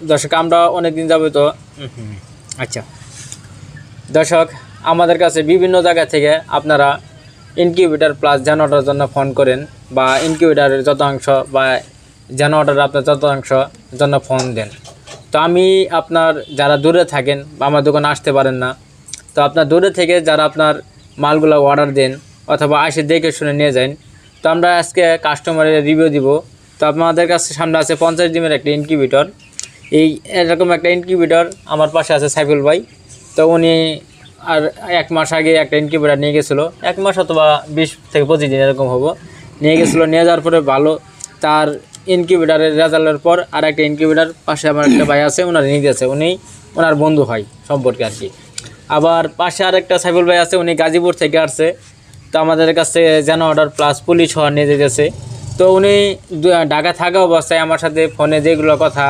দর্শক, আমরা অনেক দিন যাবে তো আচ্ছা। দর্শক, আমাদের কাছে বিভিন্ন জায়গা থেকে আপনারা ইনকিউবেটার প্লাস জেনারেটার জন্য ফোন করেন বা ইনকিউবেটারের যত অংশ বা জেনারেটার আপনার যত অংশ জন্য ফোন দেন। তো আমি আপনার যারা দূরে থাকেন বা আমার দোকানে আসতে পারেন না, তো আপনার দূরে থেকে যারা আপনার মালগুলো অর্ডার দেন অথবা আসে দেখে শুনে নিয়ে যান, তো আমরা আজকে কাস্টমারের রিভিউ দিব। তো আপনাদের কাছে সামনে আছে পঞ্চাশ ডিমের একটি ইনকিউবেটর। এই এরকম একটা ইনকিউবেটর আমার পাশে আছে সাইফুল ভাই। তো উনি আর এক মাস আগে একটা ইনকিউবেটর নিয়ে গেছিল। এক মাস অথবা বিশ থেকে পঁচিশ দিন এরকম হব। নিয়ে গেছিল, নিয়ে যাওয়ার পরে ভালো। তার ইনকিউবেটারের রেজাল্টের পর আর একটা ইনকিউবেটার পাশে আমার একটা ভাই আছে ওনার নিয়ে গেছে উনি ওনার বন্ধু হয় সম্পর্কে আর কি। আবার পাশে আর একটা সাইফুল ভাই আছে, উনি গাজীপুর থেকে আসছে। তো আমাদের কাছে যেন অর্ডার প্লাস পুলিশ হওয়ার নিয়ে যেতেছে তো উনি ঢাকা থাকা অবস্থায় আমার সাথে ফোনে যেগুলো কথা